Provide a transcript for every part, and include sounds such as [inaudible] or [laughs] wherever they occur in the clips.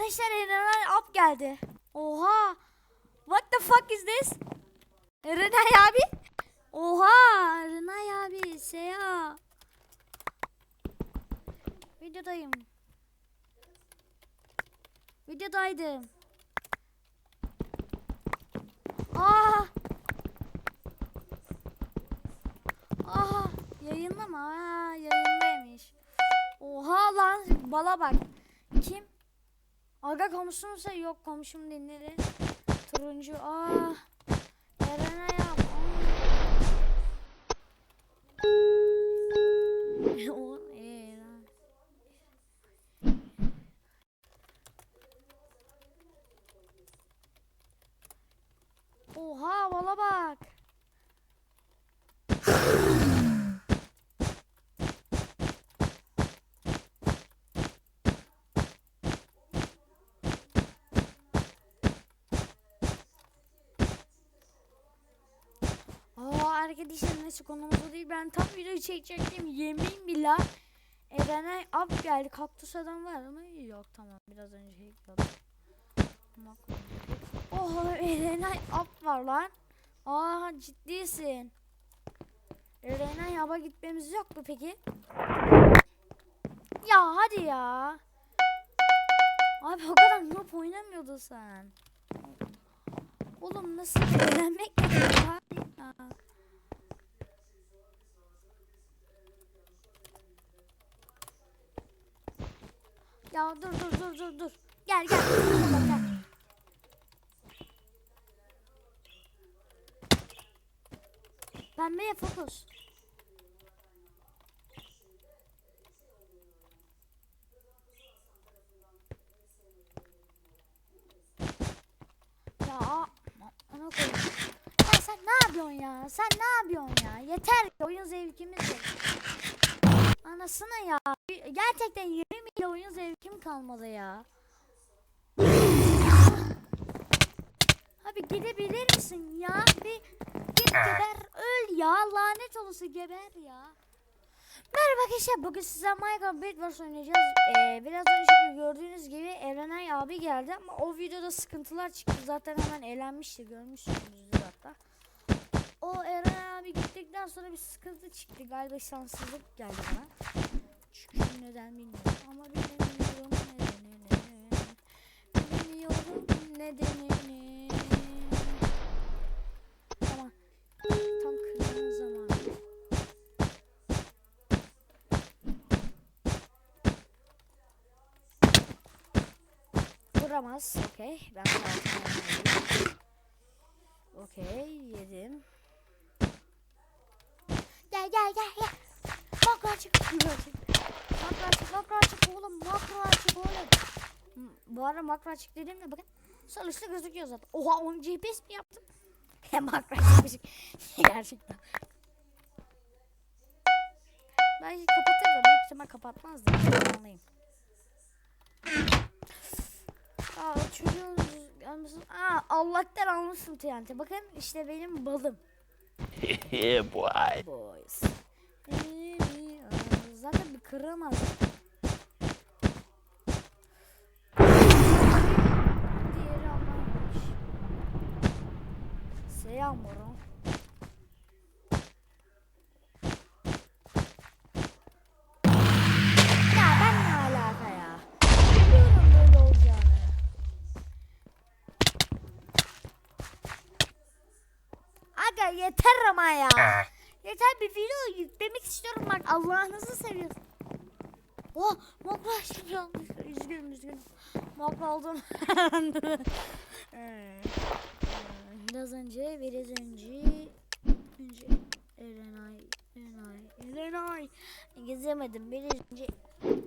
Arkadaşlar Erenay up geldi. Oha. What the fuck is this? Erenay abi. Oha. Erenay abi. Seya. Videodayım. Videodaydım. Aa. Yayında mı? Aa, yayındaymış. Oha lan bala bak. Kim? Aga komşumsa yok komşum dinleri. Turuncu. Aa. Eren ayağım. O Eren. Oha bala bak. Aa arkadaşlar neyse konumuz değil. Ben tam video çekecektim. Yemin billah. Eren'e up geldi. Kaktüs adam var mı? Yok tamam. Biraz önce şey yapıyordum. Bak. Oh Eren'e up var lan. Aa ciddisin. Eren'e yaba gitmemiz yok mu peki? Ya hadi ya. Abi o kadar noob oynamıyordun sen. Oğlum nasıl öğrenmek ya. Ya dur dur dur dur dur. Gel gel. Gel, gel. Pembeye fokus. Ya a- ana koyayım. Ya sen ne yapıyorsun ya? Sen ne yapıyorsun ya? Yeter oyun zevkimiz yok. Anasını ya. Gerçekten 20 milyon oyun kalmadı ya. Abi gidebilir misin ya? Bir git geber öl ya. Lanet olası geber ya. Merhaba arkadaşlar bugün size Minecraft Bedwars oynayacağız. Ee, biraz önce gördüğünüz gibi Erenay abi geldi ama o videoda sıkıntılar çıktı. Zaten hemen eğlenmişti görmüşsünüzdür hatta. O Erenay abi gittikten sonra bir sıkıntı çıktı. Galiba şanssızlık geldi bana. Çünkü neden bilmiyorum ama bilmiyorum nedenini. Bilmiyorum nedenini. Tamam. Tam kırmızı zamanı. Vuramaz. Okey. Ben sakin Okey. Yedim. Gel gel gel gel. Makro açık. Makro açık. Makro açık. Makro açık oğlum. Makro açık oğlum. Hmm, Bu ara makro açık dediğimde bakın. Üstte gözüküyor zaten. Oha onu GPS mi yaptım? Hem makro açık. Gerçekten. Belki kapatır da büyük ihtimal kapatmaz da. Anlayayım. Aa çocuğun almışsın. Aa Allah'tan almışsın TNT. Bakın işte benim balım. [laughs] boy. Boys. Ya? Biliyorum böyle olacağını. Aga yeter ama ya. Yeter bir video yüklemek istiyorum bak Allah'ınızı seviyorsun. Oh mokla şimdi yanlış. Üzgünüm üzgünüm. Mokla oldum. [laughs] Ee, Biraz önce biraz önce önce Erenay Erenay Erenay gezemedim biraz önce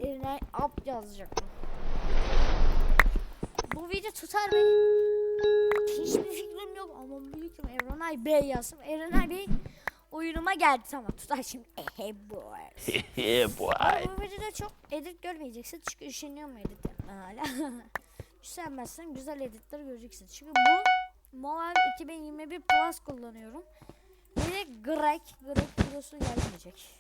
Erenay up yazacaktım. Bu video tutar mı? Hiçbir fikrim yok ama büyük Erenay Bey yazdım. Erenay Bey oyunuma geldi tamam tutar şimdi. Hey boy. Ama boy. bu videoda çok edit görmeyeceksin çünkü üşeniyorum edit yapmaya hala. [laughs] Üşenmezsen güzel editler göreceksin. Çünkü bu Moab 2021 Plus kullanıyorum. Bir de Greg, Greg videosu gelmeyecek.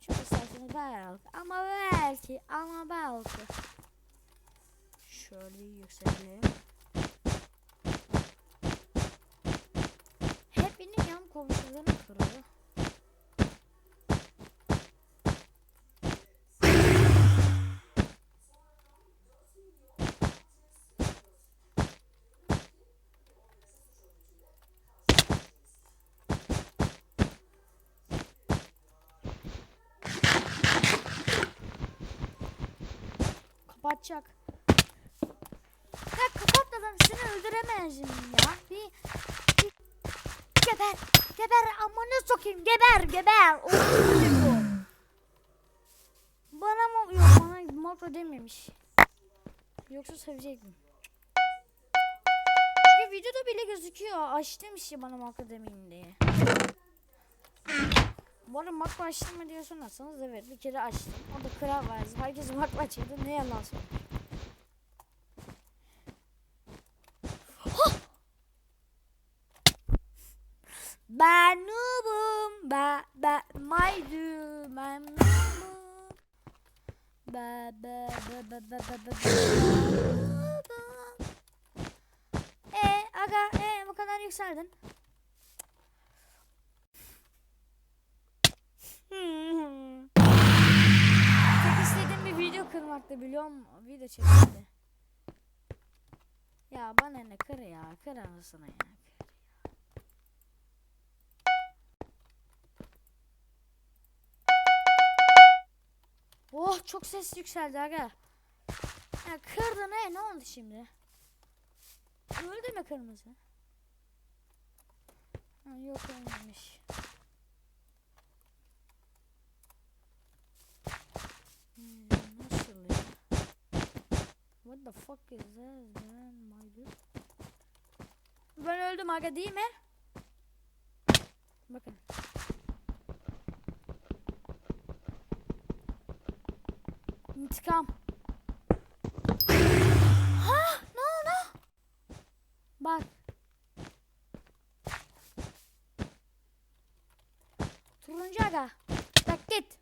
Çünkü isterseniz belki ama belki ama belki. Şöyle yükselelim. Komşularım kırıyor. Kapatacak. Ya kapatmadan seni öldüremezdim ya. Bir geber, geber amına sokayım geber, geber. Oğlum bu. Bana mı yok bana makro dememiş. Yoksa sevecektim. Çünkü videoda bile gözüküyor. Açtım işte bana makro demeyin diye. Bu arada makro açtım mı diye sorarsanız evet bir kere açtım. O da kral var. Herkes makro açıyordu. Ne yalan söyleyeyim. Ben noobum, ben ben maydu, ben noobum. Ba ba ba ba ba ba ba ba. E aga e bu kadar yükseldin. Tek istediğim bir video kırmaktı biliyor musun? Video çekmekti. Ya bana ne kır ya, kır anasını ya. Oh çok ses yükseldi aga. Ya kırdı ne? Ne oldu şimdi? Öldü mü kırmızı? Ha, yok ölmemiş. Hmm, nasıl ya? What the fuck is that man my dude? Ben öldüm aga değil mi? Bakın. İntikam. Ha, ne oldu? Bak. Turuncu aga. Bak git.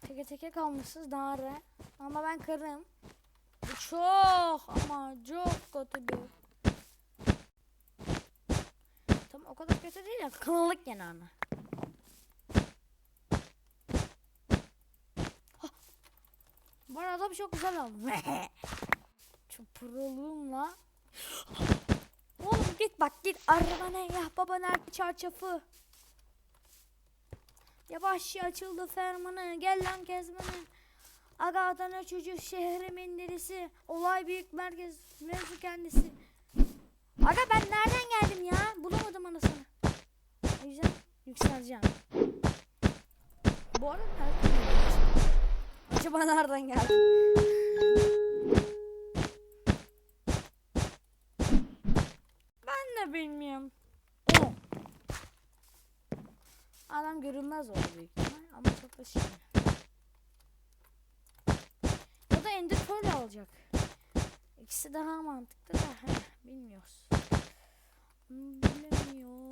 Teke teke kalmışsınız daha re. Ama ben kırım. Çok ama çok kötü bir Tamam o kadar kötü değil ya. Kıllık gene ama. Hah. Bu arada adam çok güzel oldu. [laughs] çok proluğumla. Oğlum git bak git arabana ya baba nerede çarşafı. Yavaş ya açıldı fermanı gel lan kezmanı. Aga Adana çocuğu şehrimin delisi. Olay büyük merkez mevzu kendisi. Aga ben nereden yükseleceğim. Bu arada nereden geldim? Acaba nereden geldim? Ben de bilmiyorum. O. Adam görünmez oldu büyük ihtimal ama çok da şey. Ya da Ender Pearl alacak. İkisi daha mantıklı da bilmiyoruz. Hmm, Bilemiyorum.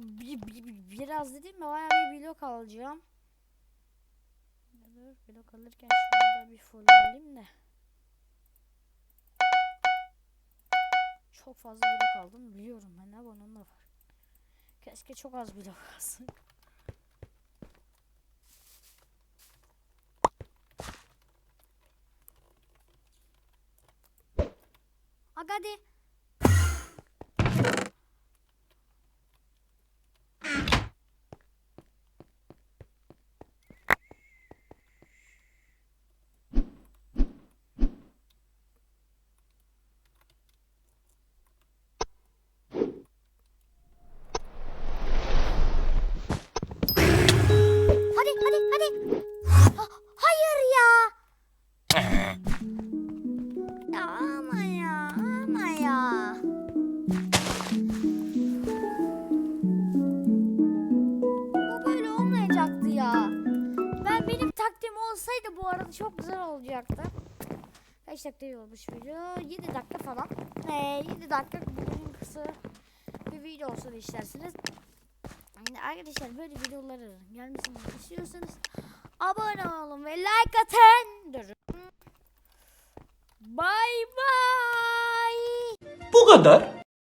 Bir, bir- bir- biraz dedim mi bayağı bir blok alacağım. Dur blok alırken şurada bir fullleyelim de. Çok fazla blok aldım biliyorum ben ne bunun da var. Keşke çok az blok alsın. Aga Kaç dakika olmuş video? 7 dakika falan. Ee, 7 dakika bugün kısa bir video olsun isterseniz. Yani arkadaşlar böyle videoları gelmesini istiyorsanız abone olun ve like atın. Bye bye. Bu kadar.